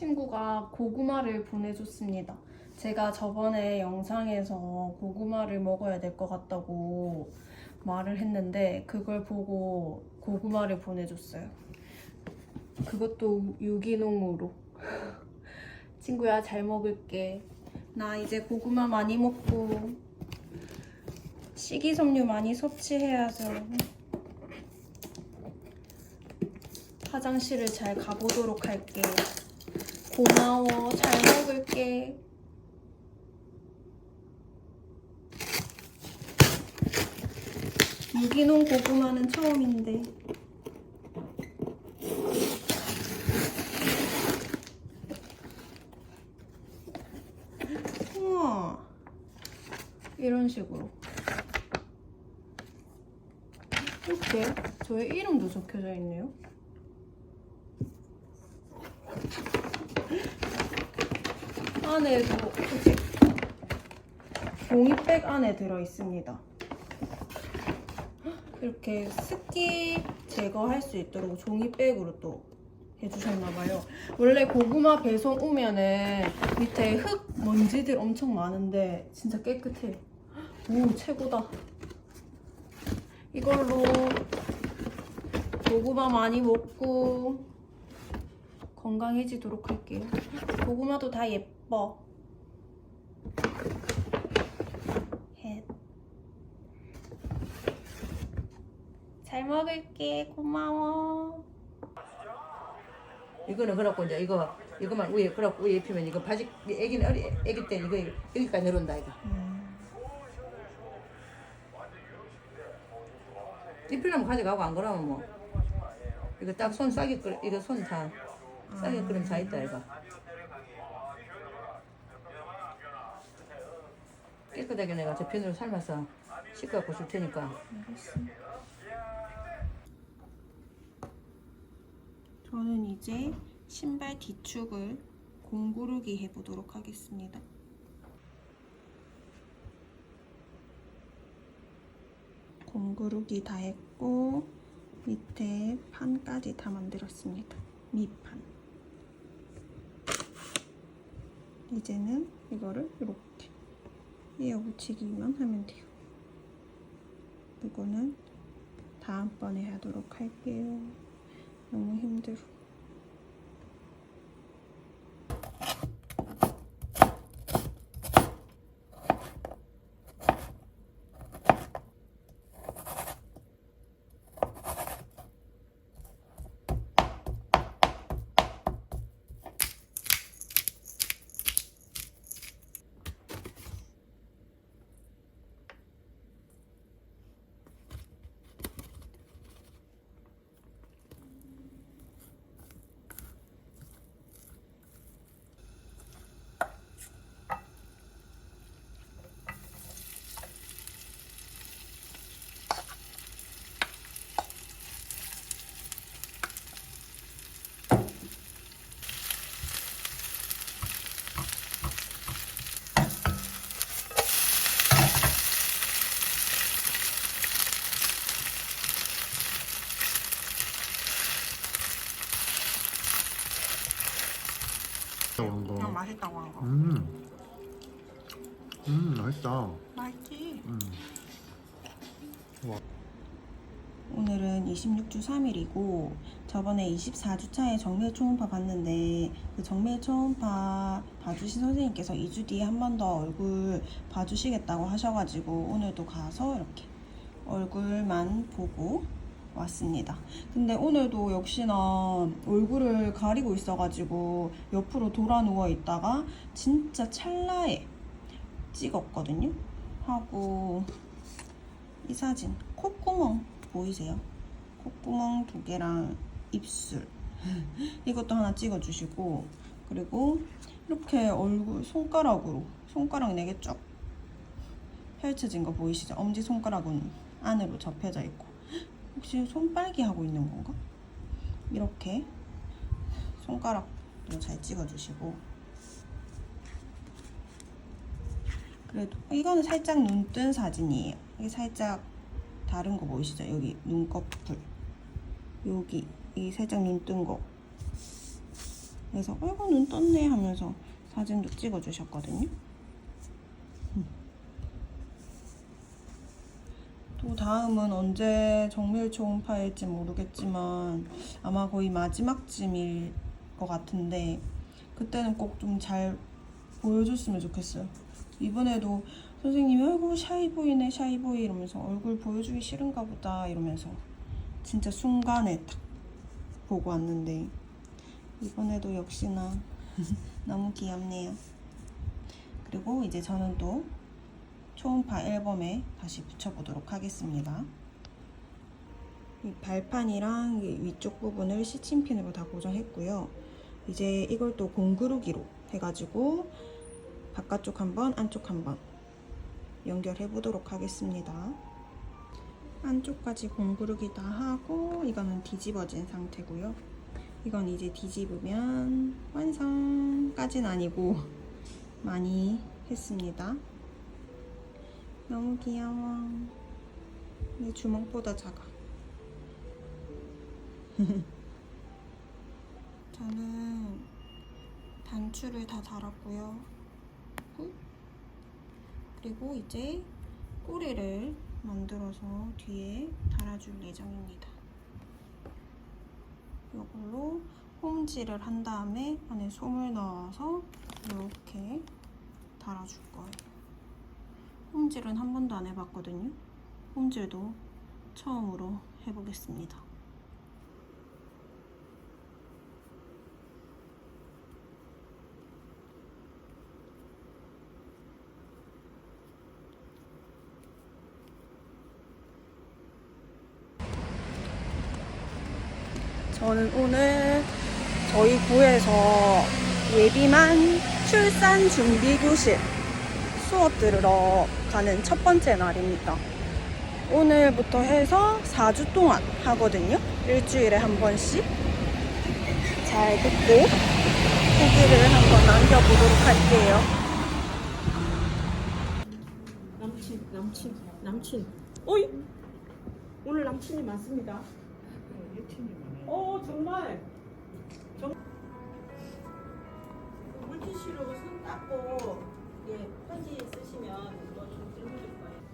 친구가 고구마를 보내줬습니다. 제가 저번에 영상에서 고구마를 먹어야 될 것 같다고 말을 했는데 그걸 보고 고구마를 보내줬어요. 그것도 유기농으로. 친구야 잘 먹을게. 나 이제 고구마 많이 먹고 식이섬유 많이 섭취해야죠. 화장실을 잘 가보도록 할게. 고마워. 잘 먹을게. 유기농 고구마는 처음인데. 우와. 이런 식으로. 이렇게 저의 이름도 적혀져 있네요. 안에도 이렇게 종이백 안에 들어 있습니다. 이렇게 습기 제거할 수 있도록 종이백으로 또 해주셨나봐요. 원래 고구마 배송 오면은 밑에 흙 먼지들 엄청 많은데 진짜 깨끗해. 오 최고다. 이걸로 고구마 많이 먹고 건강해지도록 할게요. 고구마도 다 예뻐. 헷. 잘 먹을게. 고마워. 이거는 그렇고 이제 이거 이거만 위에 그렇고 위에 입히면 이거 바지 애기는 어리 애기 때 이거 여기까지 내려온다 이거. 입히려면 가져가고 안 그러면 뭐 이거 딱 손 싸게 끓 이거 손 다 싸게 끓으면 다 있다 이거. 깨끗하게 내가 저 비누로 삶아서 씻갖고 줄 테니까 저는 이제 신발 뒤축을 공구르기 해보도록 하겠습니다. 공구르기 다 했고 밑에 판까지 다 만들었습니다. 밑판. 이제는 이거를 이렇게 이어 붙이기만 하면 돼요. 이거는 다음번에 하도록 할게요. 너무 힘들어. 왕거. 아, 맛있다고 한 거. 음. 음, 맛있다. 맛있지? 음. 오늘은 26주 3일이고 저번에 24주차에 정밀 초음파 봤는데 그 정밀 초음파 봐주신 선생님께서 2주 뒤에 한 번 더 얼굴 봐주시겠다고 하셔가지고 오늘도 가서 이렇게 얼굴만 보고 왔습니다. 근데 오늘도 역시나 얼굴을 가리고 있어가지고 옆으로 돌아 누워 있다가 진짜 찰나에 찍었거든요. 하고 이 사진 콧구멍 보이세요? 콧구멍 두 개랑 입술 이것도 하나 찍어주시고 그리고 이렇게 얼굴 손가락으로 손가락 네 개 쭉 펼쳐진 거 보이시죠? 엄지 손가락은 안으로 접혀져 있고 혹시 손빨기 하고 있는 건가? 이렇게 손가락도 잘 찍어주시고 그래도 이거는 살짝 눈 뜬 사진이에요. 이게 살짝 다른 거 보이시죠? 여기 눈꺼풀 여기 이 살짝 눈 뜬 거 그래서 어이구 눈 떴네 하면서 사진도 찍어주셨거든요. 음. 또 다음은 언제 정밀 초음 파일지 모르겠지만 아마 거의 마지막쯤일 것 같은데 그때는 꼭 좀 잘 보여줬으면 좋겠어요. 이번에도 선생님이 아이고 샤이보이네 샤이보이 이러면서 얼굴 보여주기 싫은가 보다 이러면서 진짜 순간에 딱 보고 왔는데 이번에도 역시나 너무 귀엽네요. 그리고 이제 저는 또 초음파 앨범에 다시 붙여보도록 하겠습니다. 이 발판이랑 이 위쪽 부분을 시침핀으로 다 고정했고요. 이제 이걸 또 공구르기로 해가지고 바깥쪽 한 번, 안쪽 한번 연결해 보도록 하겠습니다. 안쪽까지 공구르기 다 하고 이거는 뒤집어진 상태고요. 이건 이제 뒤집으면 완성까진 아니고 많이 했습니다. 너무 귀여워. 내 주먹보다 작아. 저는 단추를 다 달았고요. 후. 그리고 이제 꼬리를 만들어서 뒤에 달아줄 예정입니다. 이걸로 홈질을 한 다음에 안에 솜을 넣어서 이렇게 달아줄 거예요. 홈질은 한 번도 안 해봤거든요. 홈질도 처음으로 해보겠습니다. 저는 오늘 저희 구에서 예비만 출산 준비 교실 수업 들으러 가는 첫 번째 날입니다. 오늘부터 해서 4주 동안 하거든요. 일주일에 한 번씩. 잘 듣고 후기를 한번 남겨보도록 할게요. 남친, 남친, 남친. 어이? 오늘 남친이 많습니다. 어 정말 정... 물티슈로 손 닦고 예 편지 쓰시면 또좀 질문일 거예요.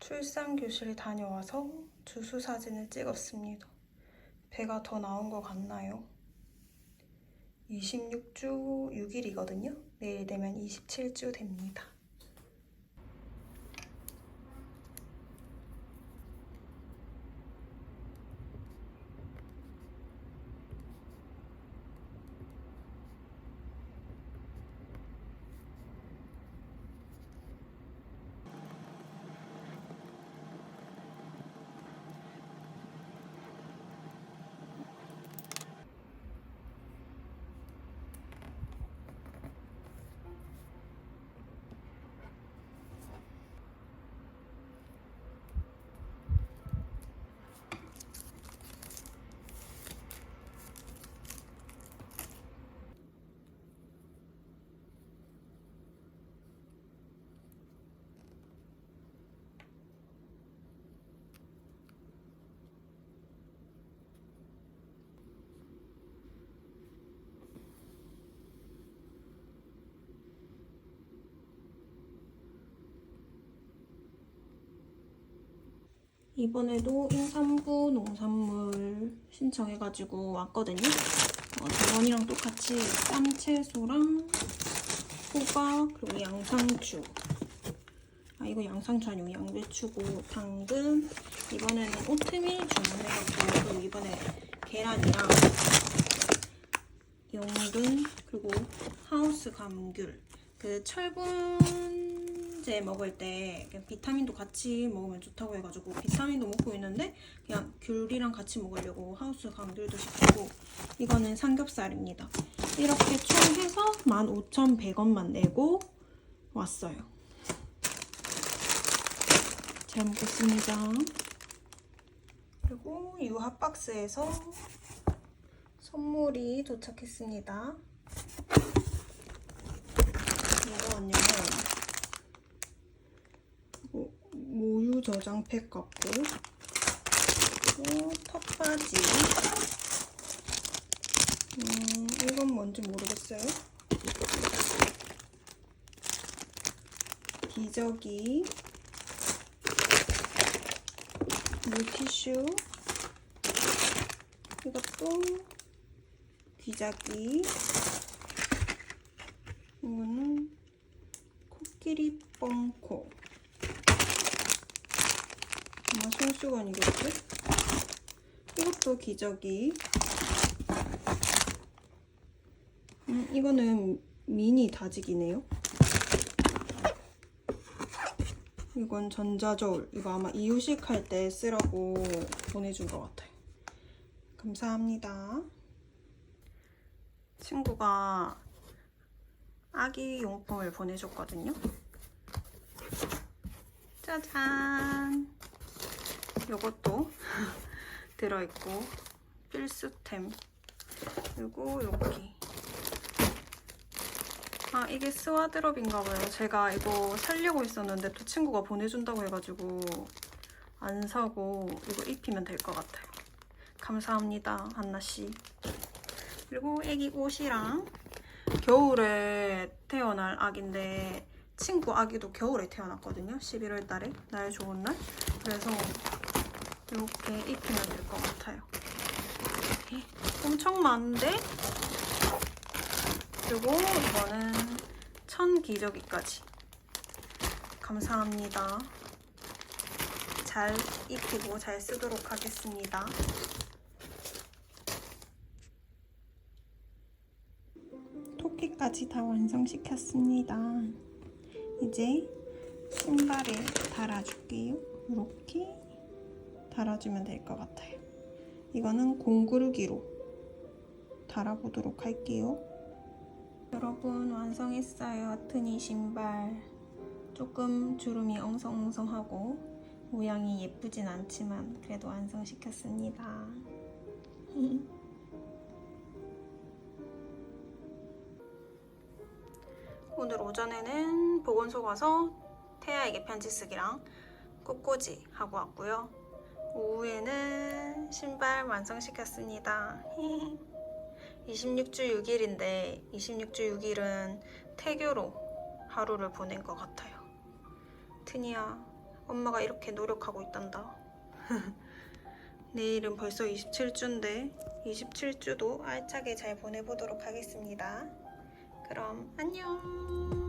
출산 교실 다녀와서 주수 사진을 찍었습니다. 배가 더 나온 것 같나요? 26주 6일이거든요. 내일 되면 27주 됩니다. 이번에도 임산부 농산물 신청해가지고 왔거든요. 어, 저번이랑 똑같이 쌈채소랑 호박 그리고 양상추. 아 이거 양상추 아니고 양배추고 당근. 이번에는 오트밀 주문해갖고 그리고 이번에 계란이랑 연근 그리고 하우스 감귤. 그 철분 제 먹을 때 비타민도 같이 먹으면 좋다고 해가지고 비타민도 먹고 있는데 그냥 귤이랑 같이 먹으려고 하우스 감귤도 시키고 이거는 삼겹살입니다. 이렇게 총 해서 15,100원만 내고 왔어요. 잘 먹겠습니다. 그리고 유합 박스에서 선물이 도착했습니다. 잠깐만요. 모, 모유 저장 팩 같고 그리고 턱받이 음, 이건 뭔지 모르겠어요. 기저귀 물티슈 이것도 귀자기 이거는 코끼리 뻥코 아마 손수건이겠지? 이것도 기저귀 음, 이거는 미니 다지기네요 이건 전자저울 이거 아마 이유식 할 때 쓰라고 보내준 것 같아요 감사합니다 친구가 아기 용품을 보내줬거든요. 짜잔! 요것도 들어있고 필수템 그리고 여기 아 이게 스와드럽인가봐요. 제가 이거 살려고 있었는데 또 친구가 보내준다고 해가지고 안 사고 이거 입히면 될 것 같아요. 감사합니다, 한나씨. 그리고 애기 옷이랑 겨울에 태어날 아기인데 친구 아기도 겨울에 태어났거든요. 11월 달에 날 좋은 날. 그래서 이렇게 입히면 될 것 같아요. 예, 엄청 많은데 그리고 이거는 천 기저귀까지 감사합니다. 잘 입히고 잘 쓰도록 하겠습니다. 토끼까지 다 완성시켰습니다. 이제 신발에 달아줄게요. 이렇게 달아주면 될 것 같아요. 이거는 공구르기로 달아보도록 할게요. 여러분 완성했어요. 아트니 신발. 조금 주름이 엉성엉성하고 모양이 예쁘진 않지만 그래도 완성시켰습니다. 오늘 오전에는 보건소 가서 태아에게 편지 쓰기랑 꽃꽂이 하고 왔고요. 오후에는 신발 완성시켰습니다. 26주 6일인데 26주 6일은 태교로 하루를 보낸 것 같아요. 트니야, 엄마가 이렇게 노력하고 있단다. 내일은 벌써 27주인데 27주도 알차게 잘 보내보도록 하겠습니다. 그럼 안녕.